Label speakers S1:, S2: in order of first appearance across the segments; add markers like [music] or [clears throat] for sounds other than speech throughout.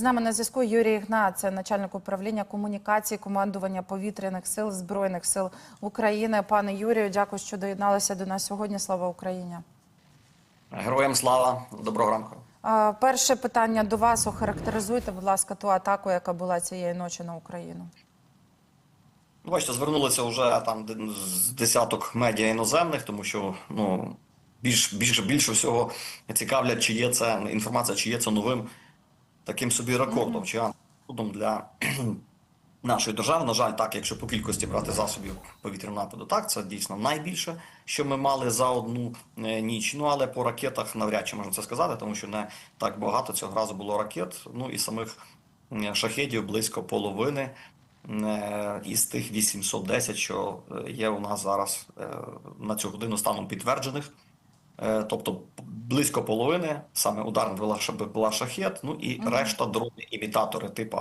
S1: З нами на зв'язку Юрій Ігнат, це начальник управління комунікації командування повітряних сил збройних сил України. Пане Юрію, дякую, що доєдналися до нас сьогодні. Слава Україні.
S2: Героям слава, доброго ранку.
S1: Перше питання до вас. Охарактеризуйте, будь ласка, ту атаку, яка була цієї ночі на Україну.
S2: Ну, Бачите, звернулися вже там з десяток медіа іноземних, тому що ну більш більше більше всього цікавлять, чи є це інформація, чи є це новим таким собі рекордом, чи антидом для [clears throat] нашої держави. На жаль, так, якщо по кількості брати засобів повітряного нападу, так це дійсно найбільше, що ми мали за одну е, ніч. Ну але по ракетах навряд чи можна це сказати, тому що не так багато цього разу було ракет. Ну і самих е, шахедів близько половини. е, Із тих 810, що є у нас зараз на цю годину станом підтверджених, тобто близько половини саме ударна була, шахет, ну і решта дрони імітатори, типу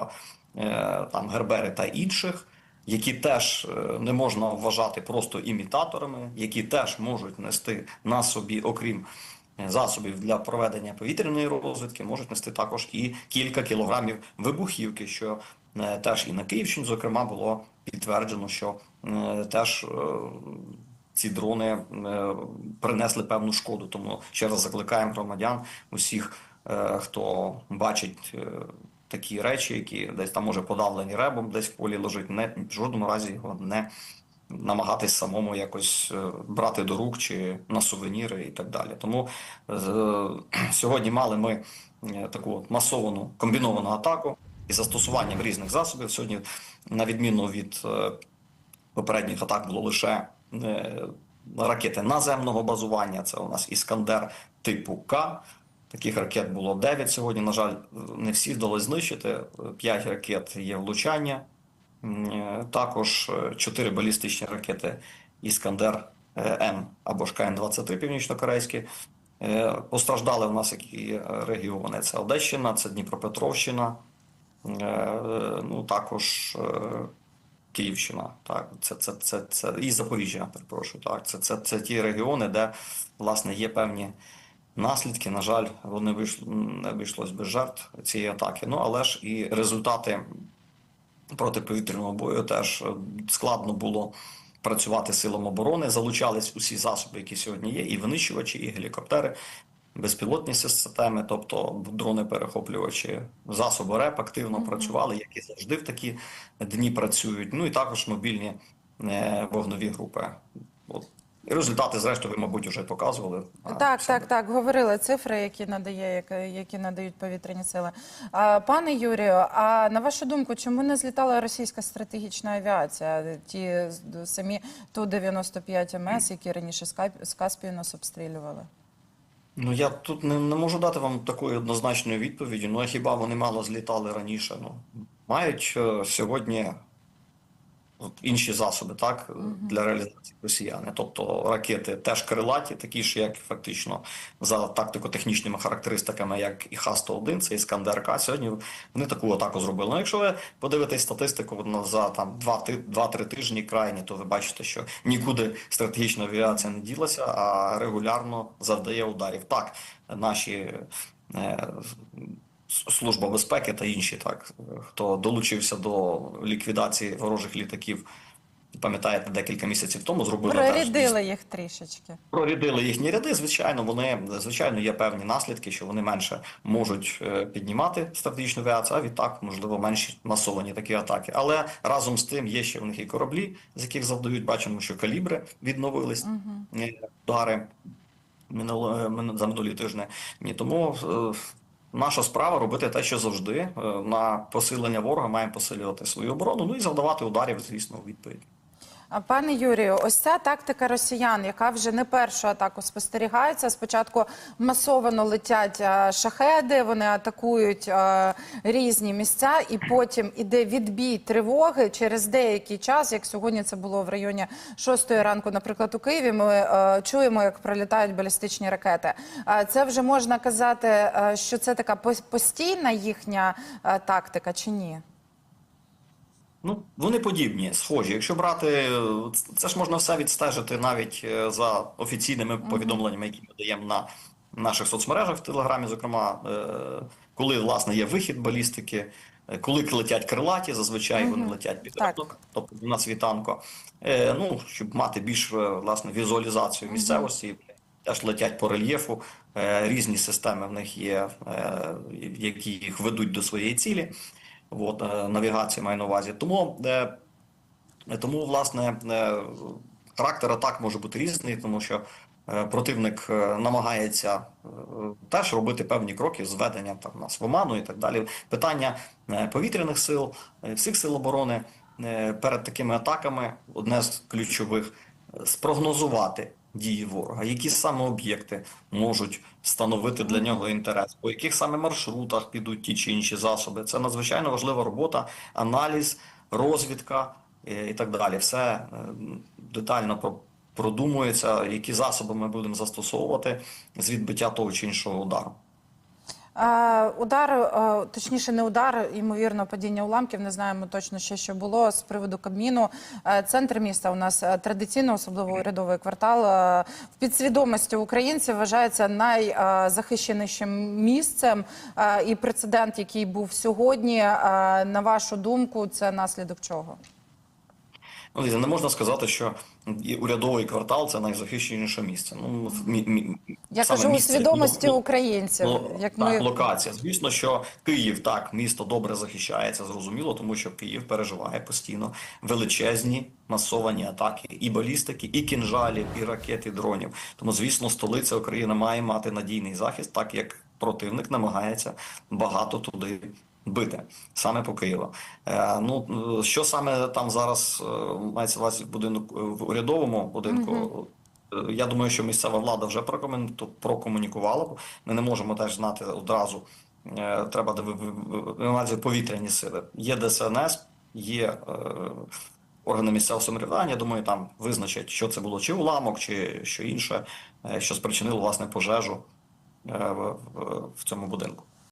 S2: е, там Гербери та інших, які теж е, не можна вважати просто імітаторами, які теж можуть нести на собі, окрім е, засобів для проведення повітряної розвідки, можуть нести також і кілька кілограмів вибухівки, що е, теж і на Київщині, зокрема, було підтверджено, що е, теж. Ці дрони е, принесли певну шкоду. Тому ще раз закликаємо громадян усіх, е, хто бачить е, такі речі, які десь там може подавлені ребом, десь в полі лежить, не в жодному разі його не намагатись самому якось брати до рук чи на сувеніри і так далі. Тому [clears throat] сьогодні мали ми таку масовану комбіновану атаку із застосуванням різних засобів. Сьогодні, на відміну від попередніх атак було лише ракети наземного базування. Це у нас Іскандер типу К. Таких ракет було 9 сьогодні. На жаль, не всі вдалося знищити. 5 ракет є влучання. Е, Також 4 балістичні ракети Іскандер е, М або ж КН-23 північно-корейські. Е, Постраждали у нас які регіони. Це Одещина, це Дніпропетровщина, е, ну також е, Київщина, так, це, це, це, це і Запоріжжя, перепрошую. Так, це, це, це ті регіони, де власне є певні наслідки. На жаль, вони вийшли не обійшлось без жертв цієї атаки. Ну але ж і результати протиповітряного бою теж е, складно було працювати силам оборони. Залучались усі засоби, які сьогодні є, і винищувачі, і гелікоптери. Безпілотні системи, тобто дрони-перехоплювачі, засоби РЕП активно працювали, як і завжди в такі дні працюють. Ну і також мобільні е, вогнові групи. От. І результати, зрештою, ви, мабуть, вже показували.
S1: Так, так, так. Говорили цифри, які надає, які, які надають повітряні сили. Пане Юрію, а на вашу думку, чому не злітала російська стратегічна авіація? Ті самі Ту-95 МС, які раніше з Каспію нас обстрілювали?
S2: Ну я тут не, не можу дати вам такої однозначної відповіді. Ну а хіба вони мало злітали раніше? Ну мають е, сьогодні інші засоби, так для реалізації росіяни. Тобто ракети теж крилаті, такі ж, як фактично за тактико-технічними характеристиками, як і Х-101, це Іскандер К. Сьогодні вони таку атаку зробили. Ну, якщо ви подивитесь статистику на за там 2-3 тижні крайні, то ви бачите, що нікуди стратегічна авіація не ділася, а регулярно завдає ударів. Так, наші. Служба безпеки та інші, так хто долучився до ліквідації ворожих літаків, пам'ятаєте, декілька місяців тому зробили теж
S1: їх трішечки.
S2: прорядили їхні ряди. Звичайно, вони звичайно є певні наслідки, що вони менше можуть е, піднімати стратегічну авіацію, а відтак, можливо, менші масовані такі атаки. Але разом з тим є ще в них і кораблі, з яких завдають. Бачимо, що калібри відновились е, удари минуло е, за минулі тижні. Ні, тому. Наша справа робити те, що завжди Е, на посилення ворога маємо посилювати свою оборону, ну і завдавати ударів, звісно, у відповідь.
S1: Пане Юрію, ось ця тактика росіян, яка вже не першу атаку спостерігається. Спочатку масовано летять шахеди, вони атакують різні місця, і потім іде відбій тривоги через деякий час. Як сьогодні це було в районі 6 ранку, наприклад, у Києві. Ми чуємо, як пролітають балістичні ракети. Це вже можна казати, що це така постійна їхня тактика, чи ні?
S2: Ну, вони подібні, схожі. Якщо брати, е, це ж можна все відстежити навіть е, за офіційними повідомленнями, які ми даємо на наших соцмережах в Телеграмі, зокрема, е, коли власне є вихід балістики, коли летять крилаті, зазвичай вони летять під ранок, тобто на світанку. Е, ну, щоб мати більш власне візуалізацію місцевості, теж летять по рельєфу. Різні системи в них є, які їх ведуть до своєї цілі. От, е, навігація маю на увазі. Тому, е, тому власне, е, характер атак може бути різний, тому що е, противник е, намагається е, теж робити певні кроки зведення там нас в оману і так далі. Питання е, повітряних сил, е, всіх сил оборони е, перед такими атаками одне з ключових е, спрогнозувати дії ворога, які саме об'єкти можуть становити для нього інтерес, по яких саме маршрутах підуть ті чи інші засоби. Це надзвичайно важлива робота, аналіз, розвідка е, і так далі. Все е, детально про- продумується, які засоби ми будемо застосовувати з відбиття того чи іншого удару.
S1: Удар, е, точніше, не удар, ймовірно, падіння уламків. Не знаємо точно ще, що було з приводу Кабміну. Е, Центр міста у нас е, традиційно, особливо урядовий квартал, в підсвідомості українців вважається найзахищенішим місцем. І прецедент, який був сьогодні, на вашу думку, це наслідок чого?
S2: Ну, не можна сказати, що урядовий квартал це найзахищеніше місце. Ну, мі- мі-
S1: Я кажу у свідомості
S2: ну,
S1: українців.
S2: Ну,
S1: Як
S2: так,
S1: ми
S2: локація. Звісно, що Київ так місто добре захищається, зрозуміло, тому що Київ переживає постійно величезні масовані атаки і балістики, і кінжалів, і ракет, і дронів. Тому, звісно, столиця України має мати надійний захист, так як противник намагається багато туди. Бити саме по Києву. Е, ну е, що саме там зараз е, мається увазі в будинку в урядовому будинку? Е, Я думаю, що місцева влада вже прокомунікувала. Ми не можемо теж знати одразу. Е, Треба ви- повітряні сили. Є ДСНС, є е, органи місцевого самоврядування. Думаю, там визначать, що це було, чи уламок, чи що інше, е, що спричинило власне пожежу е, в цьому будинку.